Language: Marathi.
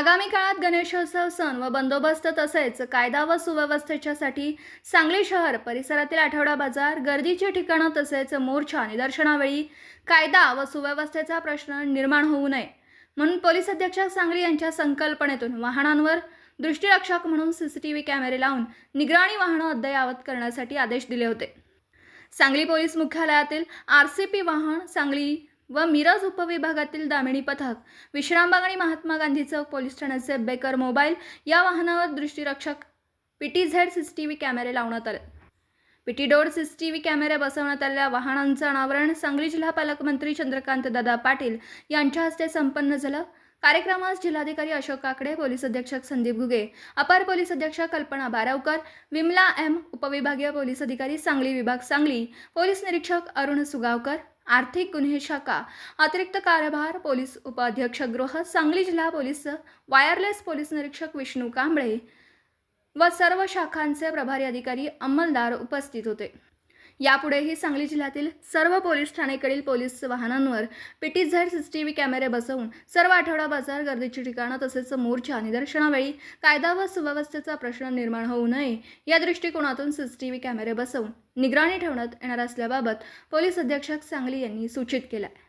आगामी काळात गणेशोत्सव सण व बंदोबस्त तसेच कायदा व सुव्यवस्थेच्यासाठी सांगली शहर परिसरातील आठवडा बाजार गर्दीची ठिकाणं तसेच मोर्चा निदर्शनावेळी कायदा व सुव्यवस्थेचा प्रश्न निर्माण होऊ नये. म्हणून पोलीस अधीक्षक सांगली यांच्या संकल्पनेतून वाहनांवर दृष्टीरक्षक म्हणून सीसीटीव्ही कॅमेरे लावून निगराणी वाहनं अद्ययावत करण्यासाठी आदेश दिले होते. सांगली पोलीस मुख्यालयातील आर सी पी वाहन सांगली व मिरज उपविभागातील दामिणी पथक विश्रामबाग आणि महात्मा गांधी चौक पोलीस ठाण्याचे बेकर मोबाईल या वाहनावर दृष्टीरक्षक P T Z C C T V कॅमेरे लावण्यात आले. पी टी डोर सी सी टी व्ही कॅमेरे बसवण्यात आलेल्या वाहनांचं अनावरण सांगली जिल्हा पालकमंत्री चंद्रकांत दादा पाटील यांच्या हस्ते संपन्न झालं. कार्यक्रमास जिल्हाधिकारी अशोक काकडे पोलीस अधीक्षक संदीप घुगे अपर पोलीस अधीक्षक कल्पना बारावकर विमला एम उपविभागीय पोलीस अधिकारी सांगली विभाग सांगली पोलीस निरीक्षक अरुण सुगावकर आर्थिक गुन्हे शाखा अतिरिक्त कार्यभार पोलीस उपाध्यक्ष गृह सांगली जिल्हा पोलीस वायरलेस पोलीस निरीक्षक विष्णू कांबळे व सर्व शाखांचे प्रभारी अधिकारी अंमलदार उपस्थित होते. यापुढेही सांगली जिल्ह्यातील सर्व पोलीस ठाणेकडील पोलीस वाहनांवर पीटी झेड सीसीटीव्ही कॅमेरे बसवून सर्व आठवडा बाजार गर्दीची ठिकाणं तसेच मोर्चा निदर्शनावेळी कायदा व सुव्यवस्थेचा प्रश्न निर्माण होऊ नये या दृष्टिकोनातून सीसीटीव्ही कॅमेरे बसवून निगराणी ठेवण्यात येणार असल्याबाबत पोलीस अधीक्षक सांगली यांनी सूचित केलं आहे